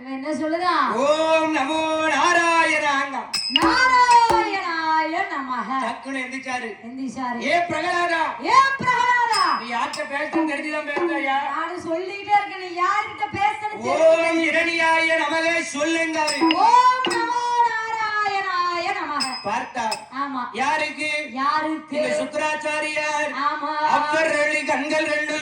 இவன் என்ன சொல்லுதான் ஓம் நமோ நாராயணாங்கம். நாராயணாய நமக. டக்குன்னு எந்திரிச்சாரு. எந்திரிச்சாரு. ஏ பிரகலாதா? ஏ பிரகலாதா? நீ யார்கிட்ட பேசணும் தெரிஞ்சுதான் பேசுறியா? நான் சொல்லிட்டே இருக்கேன் நீ யார்கிட்ட பேசணும் ஓம் இரணியாய நமக சொல்லுங்க ஓம் நமோ நாராயணாய நமக. பார்த்தா? ஆமா. யாருக்கு? யாருக்கு? சுக்கராச்சாரியார். ஆமா. அப்பரளி கண்கள் ரெண்டு